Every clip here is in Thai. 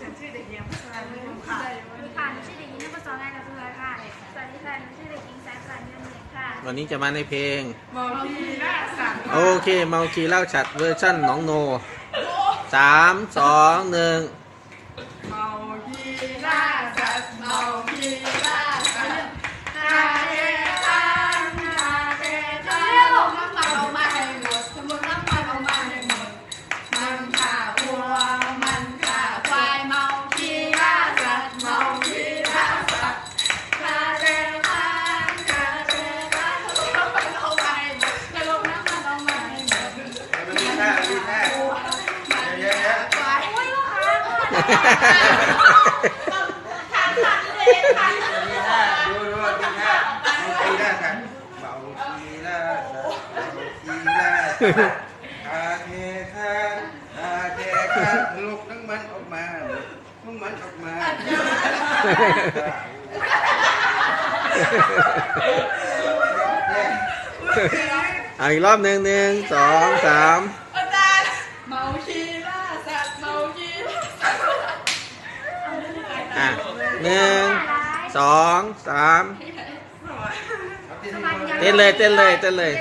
ฉันชื่อเด็กหญิงพัชราเมืองค่ะค่ะหนูชื่อเด็กหญิงนภศรงานกับสุรค่ะ สวัสดีค่ะหนูชื่อเด็กหญิงสายสายเงินเหรียค่ะ วันนี้จะมาในเพลง เมาคีล่าสันโอเค เมาคีเล่าฉัดเวอร์ชั่นน้องโนสามสองหนึ่งเมาคีล่าสันเมาคีรา อาเทคันอาเทคันลูกน้ำมันออกมาลูกมันออกมาเอาอีกรอบหนึ่งหนึ่งสองสาม หนึ่งสองสามเต้นเลยเต้นเลยเต้นเลย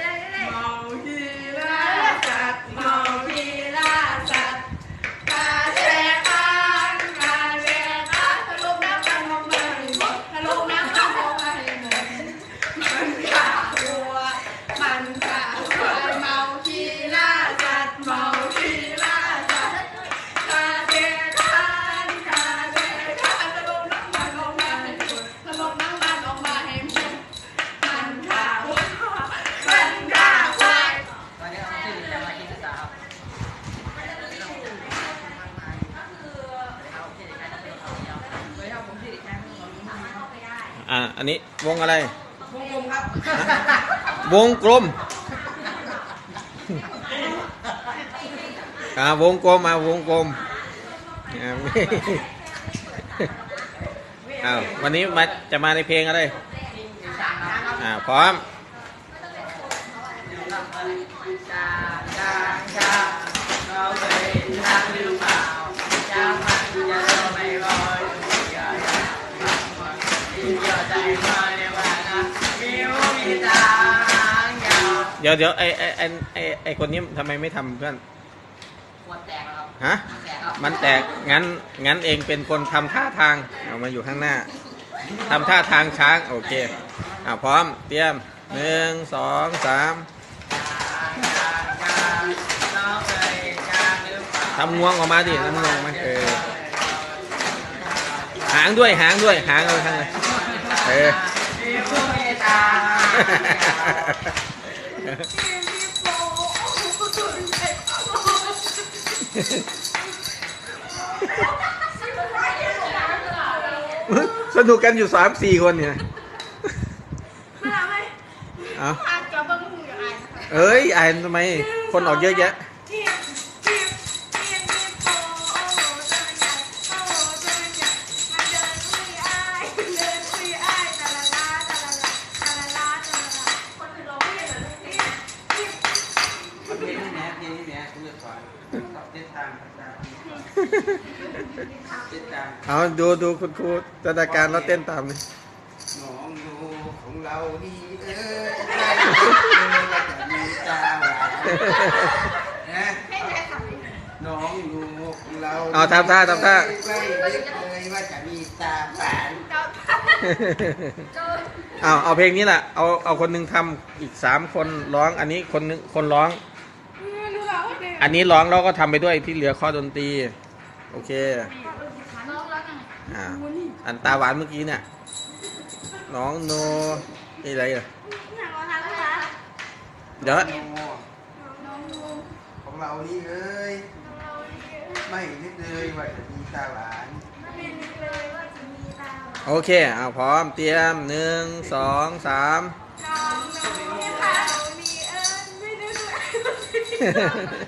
อะอันนี้วงอะไร วงกลมครับวงกลมอ่าวงกลมมาวงกลมอ่าอ้าววันนี้มาจะมาในเพลงอะไรอ่าพร้อมจาจาจา เดี๋ยวเดี๋ยวไอไอไอไอไอคนนี้ทำไมไม่ทำเพื่อนขวดแตกแล้วครับฮะแตกครับมันแตกงั้นงั้นเองเป็นคนทำท่าทางเอามาอยู่ข้างหน้าทำท่าทางช้างโอเคอ่าพร้อมเตรียมหนึ่งสองสามเราเคยจาหรือเปล่าทำงวงออกมาดิทำงวงไหมเออหางด้วยหางด้วยหางเอาไปข้างในเออมีหูมีตา สนุกกันอยู่สามสี่คนเนี่ยไม่ทำให้เอาทางจอบังหูอย่างไรเอ้ยอ่านทำไม คนออกเยอะแยะ เส้นทางเอาดูดูคุณครูจัดการแล้วเต้นตามเลยน้องดูของเราดีเอ้ยได้ว่าจะมีตาหวานนะให้แม่ทำดิน้องดูของเราเอาทำท่าทำท่าไม่นึกเลยว่าจะมีตาหวานเจ้าเอาเอาเพลงนี้แหละเอาเอาคนหนึงทำอีกสามคนร้องอันนี้คนหนึงคนร้องหนูร้องไม่เป็นอันนี้ร้องแล้วก็ทำไปด้วยที่เหลือข้อดนตรี โอเคน้องร้องยังไงอ่าอันตาหวานเมื่อกี้เนี่ย น้องโนนี่อะไรอะอยากร้องทางนะคะเดี๋ยวโอ้น้องดูของเรานี่เอ้ยน้องดูไม่นึกเลยว่าจะมีตาหวานไม่นึกเลยว่าจะมีตาหวานโอเคเอาพร้อมเตรียมหนึ่งสองสามน้องดูค่ะมีเอิญไม่นึกเลย